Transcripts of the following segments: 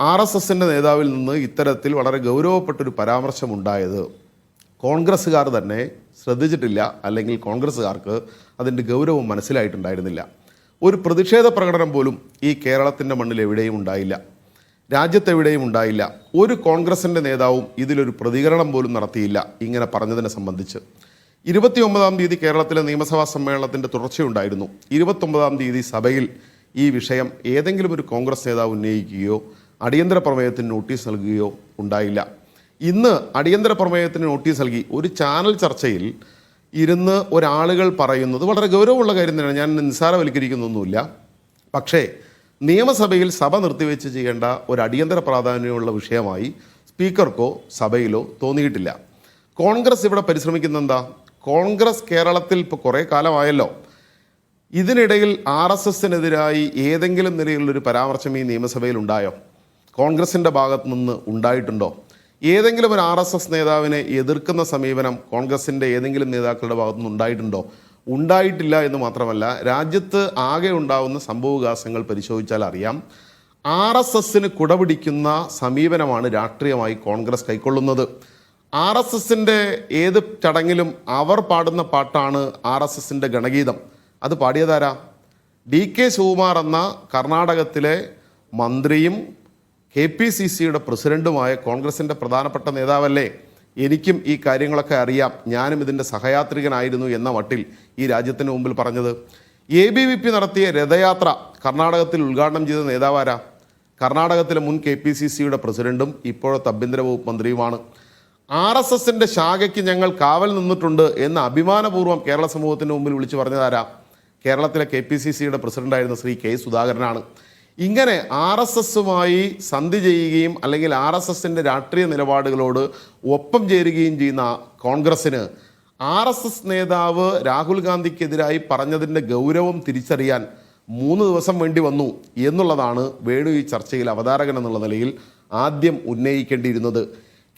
R S എസിന്റെ നേതാവിൽ നിന്ന് ഇത്തരത്തിൽ വളരെ ഗൗരവപ്പെട്ടൊരു പരാമർശമുണ്ടായത് കോൺഗ്രസ്സുകാർ തന്നെ ശ്രദ്ധിച്ചിട്ടില്ല അല്ലെങ്കിൽ കോൺഗ്രസ്സുകാർക്ക് അതിന്റെ ഗൗരവം മനസ്സിലായിട്ടുണ്ടായിരുന്നില്ല. ഒരു പ്രതിഷേധ പ്രകടനം പോലും ഈ കേരളത്തിന്റെ മണ്ണിൽ എവിടെയും ഉണ്ടായില്ല. രാജ്യത്തെവിടെയും ഉണ്ടായില്ല. ഒരു കോൺഗ്രസിന്റെ നേതാവും ഇതിലൊരു പ്രതികരണം പോലും നടത്തിയില്ല ഇങ്ങനെ പറഞ്ഞതിനെ സംബന്ധിച്ച്. ഇരുപത്തിയൊമ്പതാം തീയതി കേരളത്തിലെ നിയമസഭാ സമ്മേളനത്തിന്റെ തുടർച്ചയുണ്ടായിരുന്നു. ഇരുപത്തൊമ്പതാം തീയതി സഭയിൽ ഈ വിഷയം ഏതെങ്കിലും ഒരു കോൺഗ്രസ് നേതാവ് ഉന്നയിക്കുകയോ അടിയന്തര പ്രമേയത്തിന് നോട്ടീസ് നൽകുകയോ ഉണ്ടായില്ല. ഇന്ന് അടിയന്തര പ്രമേയത്തിന് നോട്ടീസ് നൽകി ഒരു ചാനൽ ചർച്ചയിൽ ഇരുന്ന് ഒരാളുകൾ പറയുന്നത് വളരെ ഗൗരവമുള്ള കാര്യം തന്നെയാണ്. ഞാൻ നിസ്സാരവൽക്കരിക്കുന്നൊന്നുമില്ല. പക്ഷേ നിയമസഭയിൽ സഭ നിർത്തിവെച്ച് ചെയ്യേണ്ട ഒരു അടിയന്തര പ്രാധാന്യമുള്ള വിഷയമായി സ്പീക്കർക്കോ സഭയിലോ തോന്നിയിട്ടില്ല. കോൺഗ്രസ് ഇവിടെ പരിശ്രമിക്കുന്ന എന്താ? കോൺഗ്രസ് കേരളത്തിൽ ഇപ്പോൾ കുറേ കാലമായല്ലോ. ഇതിനിടയിൽ ആർ എസ് എസിനെതിരായി ഏതെങ്കിലും നിലയിലുള്ളൊരു പരാമർശം ഈ നിയമസഭയിൽ ഉണ്ടായോ? കോൺഗ്രസിന്റെ ഭാഗത്ത് നിന്ന് ഉണ്ടായിട്ടുണ്ടോ? ഏതെങ്കിലും ഒരു ആർ എസ് എസ് നേതാവിനെ എതിർക്കുന്ന സമീപനം കോൺഗ്രസിന്റെ ഏതെങ്കിലും നേതാക്കളുടെ ഭാഗത്തു നിന്ന് ഉണ്ടായിട്ടുണ്ടോ? ഉണ്ടായിട്ടില്ല എന്ന് മാത്രമല്ല രാജ്യത്ത് ആകെ ഉണ്ടാവുന്ന സംഭവവികാസങ്ങൾ പരിശോധിച്ചാൽ അറിയാം. ആർ എസ് എസിന് കുടപിടിക്കുന്ന സമീപനമാണ് രാഷ്ട്രീയമായി കോൺഗ്രസ് കൈക്കൊള്ളുന്നത്. ആർ എസ് എസിന്റെ ഏത് ചടങ്ങിലും അവർ പാടുന്ന പാട്ടാണ് ആർ എസ് എസിന്റെ ഗണഗീതം. അത് പാടിയതാരാ? ഡി കെ ശിവകുമാർ എന്ന കർണാടകത്തിലെ മന്ത്രിയും കെ പി സി സിയുടെ പ്രസിഡന്റുമായ കോൺഗ്രസിന്റെ പ്രധാനപ്പെട്ട നേതാവല്ലേ? എനിക്കും ഈ കാര്യങ്ങളൊക്കെ അറിയാം. ഞാനും ഇതിന്റെ സഹയാത്രികനായിരുന്നു എന്ന മട്ടിൽ ഈ രാജ്യത്തിന് മുമ്പിൽ പറഞ്ഞത്. എ ബി വി പി നടത്തിയ രഥയാത്ര കർണാടകത്തിൽ ഉദ്ഘാടനം ചെയ്ത നേതാവാരാ? കർണാടകത്തിലെ മുൻ കെ പി സി സിയുടെ പ്രസിഡന്റും ഇപ്പോഴത്തെ ആഭ്യന്തര വകുപ്പ് മന്ത്രിയുമാണ്. ആർ എസ് എസിന്റെ ശാഖയ്ക്ക് ഞങ്ങൾ കാവൽ നിന്നിട്ടുണ്ട് എന്ന് അഭിമാനപൂർവം കേരള സമൂഹത്തിന് മുമ്പിൽ വിളിച്ചു പറഞ്ഞതാരാ? കേരളത്തിലെ കെ പി സി സിയുടെ പ്രസിഡന്റായിരുന്ന ശ്രീ കെ സുധാകരനാണ്. ഇങ്ങനെ ആർ എസ് എസുമായി സന്ധി ചെയ്യുകയും അല്ലെങ്കിൽ ആർ എസ് എസിന്റെ രാഷ്ട്രീയ നിലപാടുകളോട് ഒപ്പം ചേരുകയും ചെയ്യുന്ന കോൺഗ്രസ്സിന് ആർ എസ് എസ് നേതാവ് രാഹുൽ ഗാന്ധിക്കെതിരായി പറഞ്ഞതിന്റെ ഗൗരവം തിരിച്ചറിയാൻ മൂന്ന് ദിവസം വേണ്ടി വന്നു എന്നുള്ളതാണ് വേണു ഈ ചർച്ചയിൽ അവതാരകൻ എന്നുള്ള നിലയിൽ ആദ്യം ഉന്നയിക്കേണ്ടിയിരുന്നത്.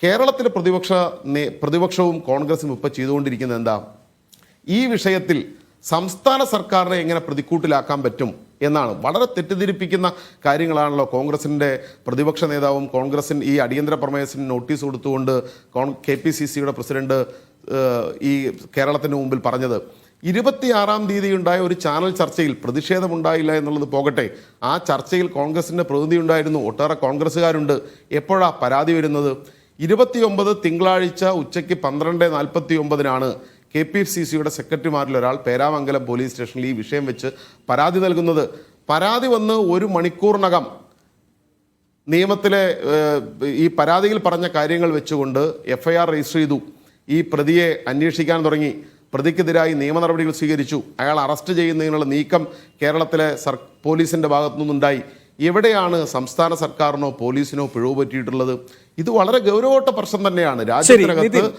കേരളത്തിലെ പ്രതിപക്ഷ പ്രതിപക്ഷവും കോൺഗ്രസും ഇപ്പോൾ ചെയ്തുകൊണ്ടിരിക്കുന്നത് എന്താ? ഈ വിഷയത്തിൽ സംസ്ഥാന സർക്കാരിനെ എങ്ങനെ പ്രതിക്കൂട്ടിലാക്കാൻ പറ്റും? എന്നാണ്. വളരെ തെറ്റിദ്ധരിപ്പിക്കുന്ന കാര്യങ്ങളാണല്ലോ കോൺഗ്രസിന്റെ പ്രതിപക്ഷ നേതാവും കോൺഗ്രസിന് ഈ അടിയന്തര പ്രമേയത്തിന് നോട്ടീസ് കൊടുത്തുകൊണ്ട് കോൺ കെ പി സി സിയുടെ പ്രസിഡന്റ് ഈ കേരളത്തിന് മുമ്പിൽ പറഞ്ഞത്. ഇരുപത്തിയാറാം തീയതി ഉണ്ടായ ഒരു ചാനൽ ചർച്ചയിൽ പ്രതിഷേധമുണ്ടായില്ല എന്നുള്ളത് പോകട്ടെ. ആ ചർച്ചയിൽ കോൺഗ്രസിന്റെ പ്രതിനിധി ഉണ്ടായിരുന്നു. ഒട്ടേറെ കോൺഗ്രസ്സുകാരുണ്ട്. എപ്പോഴാണ് പരാതി വരുന്നത്? ഇരുപത്തിയൊമ്പത് തിങ്കളാഴ്ച ഉച്ചയ്ക്ക് പന്ത്രണ്ട് നാൽപ്പത്തി ഒമ്പതിനാണ് കെ പി സി സിയുടെ സെക്രട്ടറിമാരിൽ ഒരാൾ പേരാമംഗലം പോലീസ് സ്റ്റേഷനിൽ ഈ വിഷയം വെച്ച് പരാതി നൽകുന്നത്. പരാതി വന്ന് ഒരു മണിക്കൂറിനകം നിയമത്തിലെ ഈ പരാതിയിൽ പറഞ്ഞ കാര്യങ്ങൾ വെച്ചുകൊണ്ട് എഫ് ഐ ആർ രജിസ്റ്റർ ചെയ്തു. ഈ പ്രതിയെ അന്വേഷിക്കാൻ തുടങ്ങി. പ്രതിക്കെതിരായി നിയമ നടപടികൾ സ്വീകരിച്ചു. അയാൾ അറസ്റ്റ് ചെയ്യുന്നതിനുള്ള നീക്കം കേരളത്തിലെ സർ പോലീസിന്റെ ഭാഗത്തു നിന്നുണ്ടായി എവിടെയാണ് സംസ്ഥാന സർക്കാരിനോ പോലീസിനോ പിഴവ് പറ്റിയിട്ടുള്ളത്? ഇത് വളരെ ഗൗരവോട്ട പ്രശ്നം തന്നെയാണ്. രാജ്യത്തിനകത്ത്.